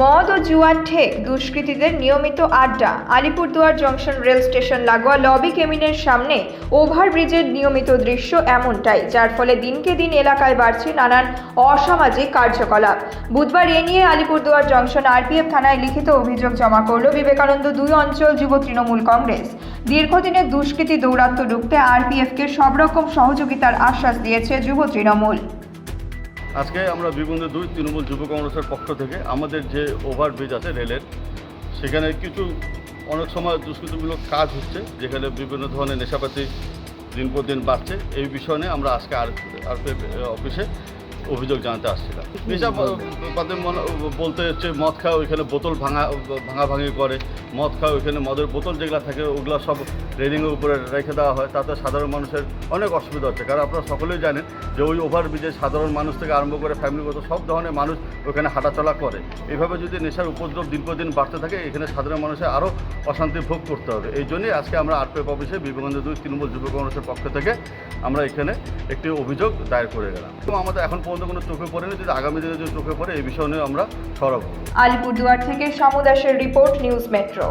মদ ও জুয়ার ঠেক দুষ্কৃতীদের নিয়মিত আড্ডা। আলিপুরদুয়ার জংশন রেল স্টেশন লাগোয়া লবি কেমিনের সামনে ওভারব্রিজের নিয়মিত দৃশ্য এমনটাই, যার ফলে দিনকে দিন এলাকায় বাড়ছে নানান অসামাজিক কার্যকলাপ। বুধবার এ নিয়ে আলিপুরদুয়ার জংশন আরপিএফ থানায় লিখিত অভিযোগ জমা করল বিবেকানন্দ দুই অঞ্চল যুব তৃণমূল কংগ্রেস। দীর্ঘদিনের দুষ্কৃতী দৌরাত্ম্য রুখতে আরপিএফকে সব রকম সহযোগিতার আশ্বাস দিয়েছে যুব তৃণমূল। আজকে আমরা বিভিন্ন দুই তৃণমূল যুব কংগ্রেসের পক্ষ থেকে আমাদের যে ওভারব্রিজ আছে রেলের, সেখানে কিছু অনেক সময় দুষ্কৃতমূলক কাজ হচ্ছে, যেখানে বিভিন্ন ধরনের নেশাপাতি দিন পর দিন বাড়ছে। এই বিষয় নিয়ে আমরা আজকে আর অফিসে অভিযোগ জানাতে আসছিলাম। নেশা মনে- বলতে হচ্ছে মদ খাওয়া ওইখানে বোতল ভাঙা ভাঙাভাঙি করে। মদ খাওয়া ওইখানে মদের বোতল যেগুলো থাকে ওগুলো সব রেলিংয়ের উপরে রেখে দেওয়া হয়। তাতে সাধারণ মানুষের অনেক অসুবিধা হচ্ছে। কারণ আপনারা সকলেই জানেন যে ওই ওভারব্রিজে সাধারণ মানুষ থেকে আরম্ভ করে ফ্যামিলিগত সব ধরনের মানুষ ওখানে হাঁটাচলা করে। এইভাবে যদি নেশার উপদ্রব দিন বাড়তে থাকে এখানে সাধারণ মানুষের আরও অশান্তি ভোগ করতে হবে। এই জন্যই আজকে আমরা আরপিএফ অফিসে বিবেকানন্দ দুই তৃণমূল যুব কংগ্রেসের পক্ষ থেকে আমরা এখানে একটি অভিযোগ দায়ের করে গেলাম। এবং আমাদের এখন পর্যন্ত কোনো চোখে পড়েনি যদি আগামী দিনে যদি চোখে পড়ে, এই বিষয় নিয়ে আমরা সরব। আলিপুরদুয়ার থেকে সমুদাসের রিপোর্ট, নিউজ মেট্রো।